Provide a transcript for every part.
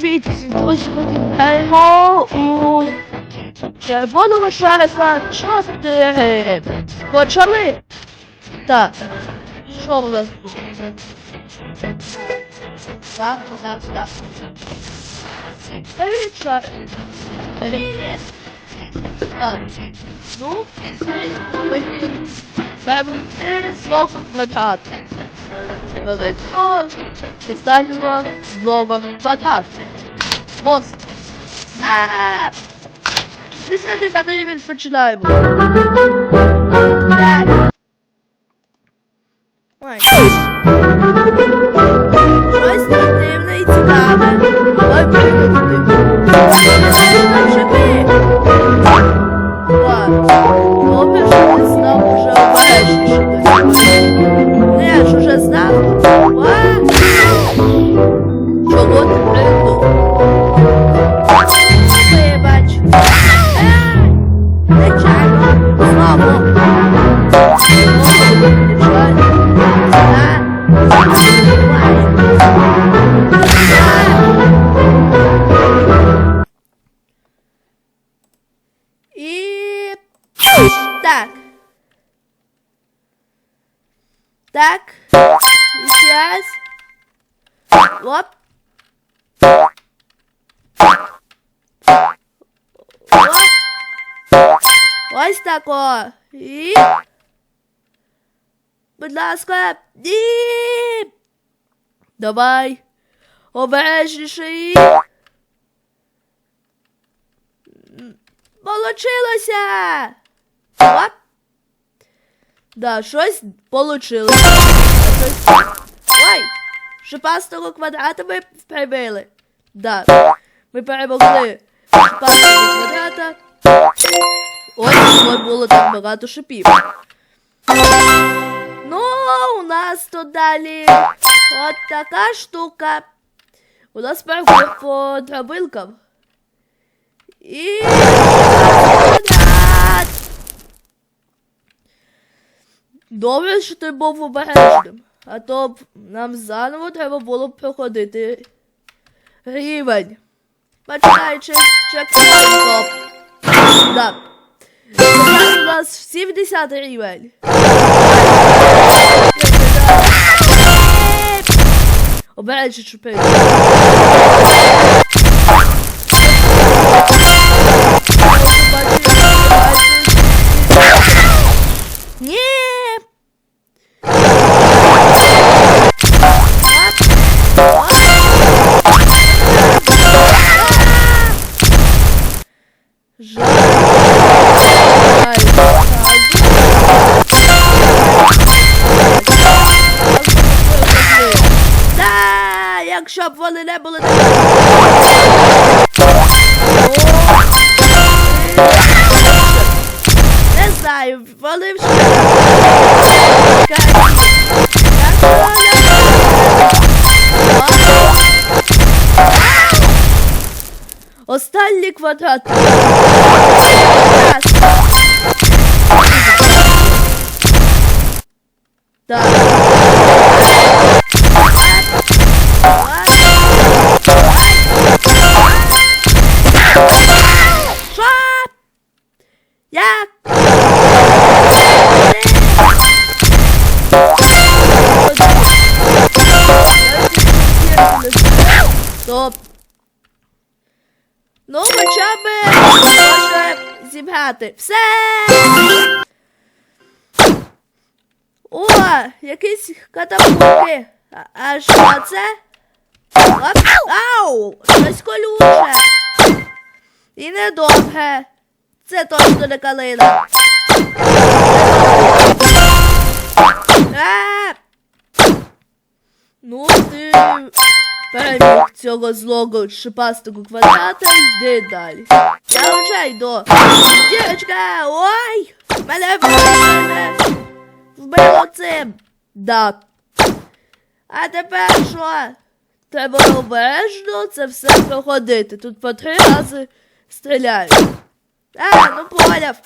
Привіт! Ось вітаємо у червоного частини. Почали? Так. Що у нас? Так, так, так. Привіт, шарик. Привіт. Так. Ну, ми певно знову почати. Велико, підставимо знову почати. Мост. Десятий рівень починаємо. Оп. Оп. Ось тако. І. Будь ласка, ні. Давай. Обережніше і. Получилося. Оп. Да, щось получилось. Щось- Ой! Шипастого квадрата ми прибили. Да. Ми перемогли шипастого квадрата. Ось от було так багато шипів. Ну, у нас тут далі от така штука. У нас паркур по драбинкам. І квадрат. Добре, що ти був обережним. А то б нам заново треба було б проходити рівень. Починаючи з чекпоінтом. Да. Зараз у нас 70 рівень. Обережно чупи. Да, якщо б вони не були güzellik vatat. Daha. Зібрати. Все! О, якісь катапульти. А, що це? Оп. Ау! Щось колюче. І недовге. Це точно не калина. А! Ну, ти переміг цього злого шипастого квадрата, йди далі. Я вже йду. Дівчинка, ой! Мене вбили! Вбило цим! Да. А тепер що? Треба обережно це все проходити. Тут по три рази стріляють. А, ну поняв.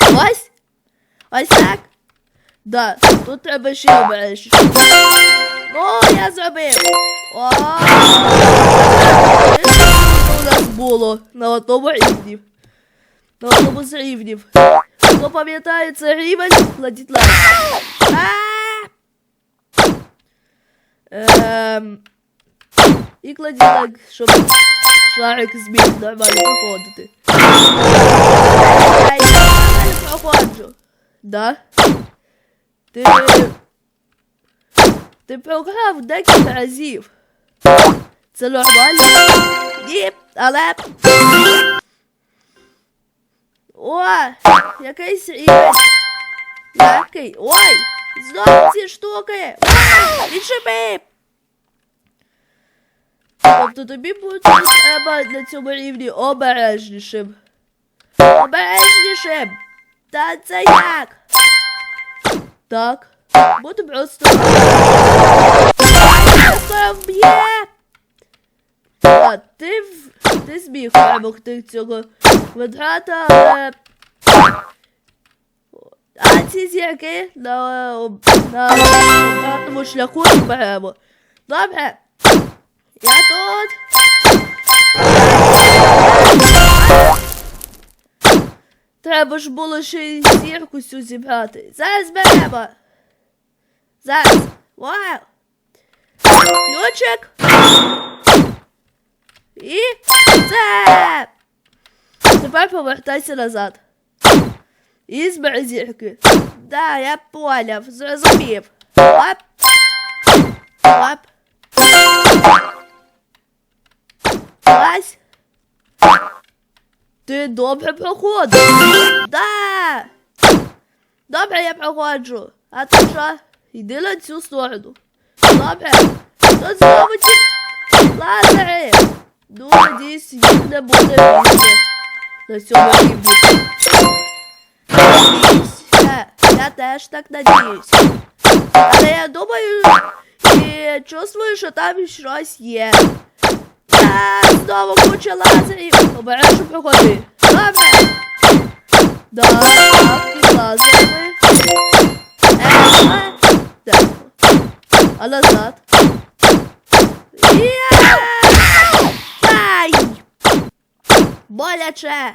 Ось. Ось так. Да, тут треба ще обережно. Ну, я зробив. О! У нас було на одному рівні. На одному з рівнів. Хто пам'ятає це рівень, кладіть лайк. Ем... І кладіть лайк, щоб шарик зміг нормально проходити. Я нормально проходжу. Да? Ти... Ти програв декілька разів. Це нормально? Ні, але... О, якийсь рівень. Який? Ой! Знову ці штуки! Відшипи! Тобто тобі буде треба на цьому рівні обережнішим. Обережнішим! Та це як? Так. Буде просто. Скоро вб'є! А, ти, ти зміг перемогти цього квадрата, але. А ці зірки на, обратному шляху не беремо. Добре. Я тут. Треба ж було ще й зірку цю зібрати. Зараз беремо. Зараз. Вау. Ключик. І це. Тепер повертайся назад. І збери зірки. Да, я поняв, зрозумів. Оп. Оп. Ось. Ти добре проходиш. Да. Добре, я проходжу. А ти що? Йди на цю сторону. Добре. Тут знову ці лазери. Ну, надіюсь, їх не буде більше на цьому рівні. Надіюся. Я теж так надіюсь. Але я думаю і чувствую, що там щось є. А, знову куча лазерів. Обережно проходи. Добре. Да, так, під лазерами. Е, так. А назад. Є! Ай! Боляче!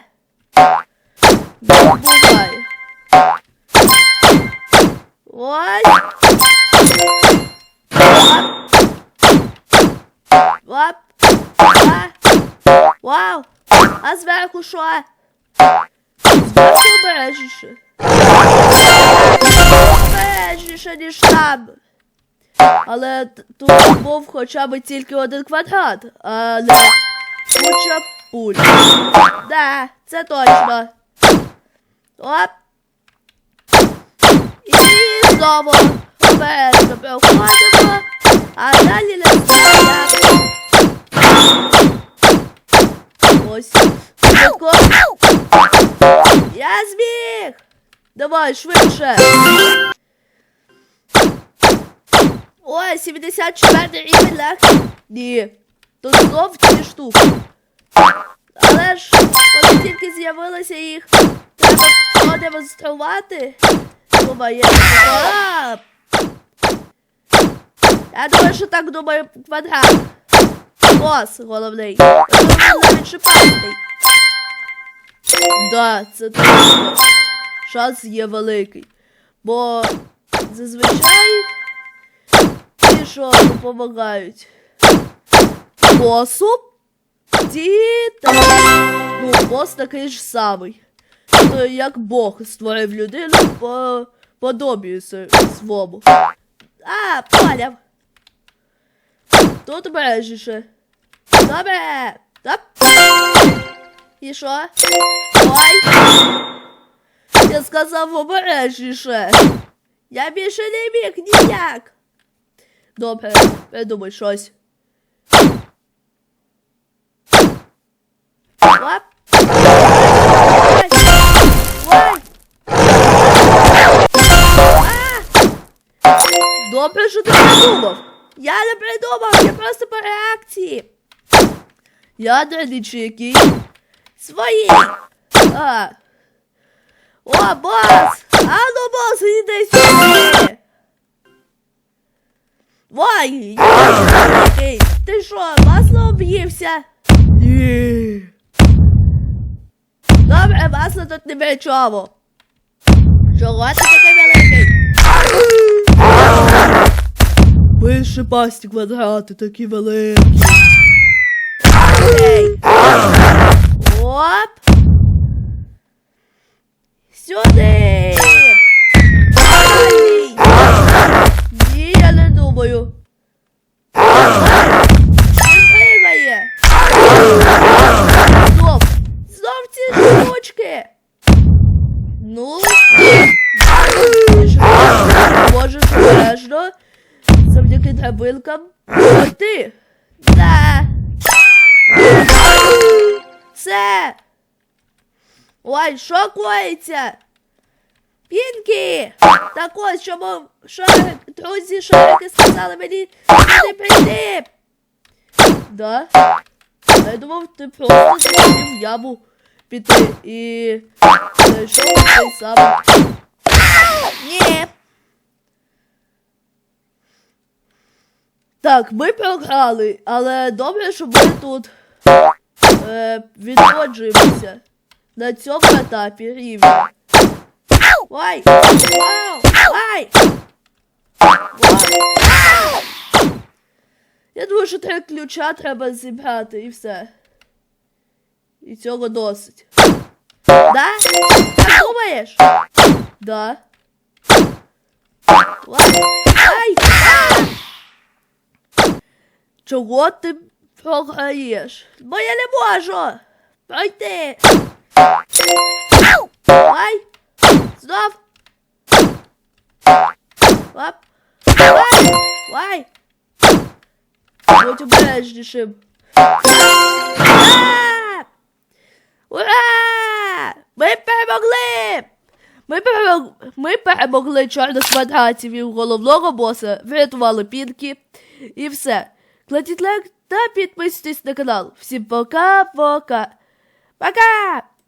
Не буває. Ой! Оп! Оп! А! Вау! А зверху що? Зверху обережніше. Обережніше, ніж там. Але тут був хоча б тільки один квадрат, а не куча пуль. Да, це точно. Оп. І знову обережно проходимо, а далі не знаю. Ось. Швидко. Я зміг! Давай, швидше. Ой, 74 рівень легкий. Ні. Тут знов ці штуки. Але ж, коли тільки з'явилися їх, треба продемонструвати. Думаю, а, я думаю, що так думаю квадрат. Бос головний. Думаю, навіть шипастий. Да, це точно. Шанс є великий. Бо зазвичай ті, що допомагають босу, ті та ну, бос такий ж самий. То як Бог створив людину по подобію своєму. А, поняв. Тут обережніше. Добре. Оп. І що? Ой. Я сказав обережніше. Я більше не міг ніяк. Добре, придумай щось. What? Добре, що ти придумав. Я не придумав, я просто по реакції. Я далі який. Свої. А. О, бос! А ну, бос, іди сюди! Вай! Ти що, масло об'ївся? Ні. Добре, масло тут не бичово. Чого ти такий великий? Пише пасті квадрати такі великі. Окей. Оп. Сюди. Драбинкам. Ти. Да. Все. Ой, що коїться? Пінкі! Так ось, чому шарик, друзі шарики сказали мені сюди прийти. Да? Я думав, ти просто захотів в яму піти і знайшов цей самий. Ні. Так, ми програли, але добре, що ми тут е, відроджуємося на цьому етапі рівня. Ой! Вау! Ай! Я думаю, що три ключа треба зібрати і все. І цього досить. Да? Так думаєш? Да. Ай! Чого ти програєш? Бо я не можу! Пройти! Ай! Знов! Оп! Ай! Ай! Будь обережнішим. Ура! Ми перемогли! Ми, перемог... Ми перемогли чорних квадратів і головного боса, врятували пінки і все. Кладіть лайк та підписуйтесь на канал. Всім пока-пока. Пока!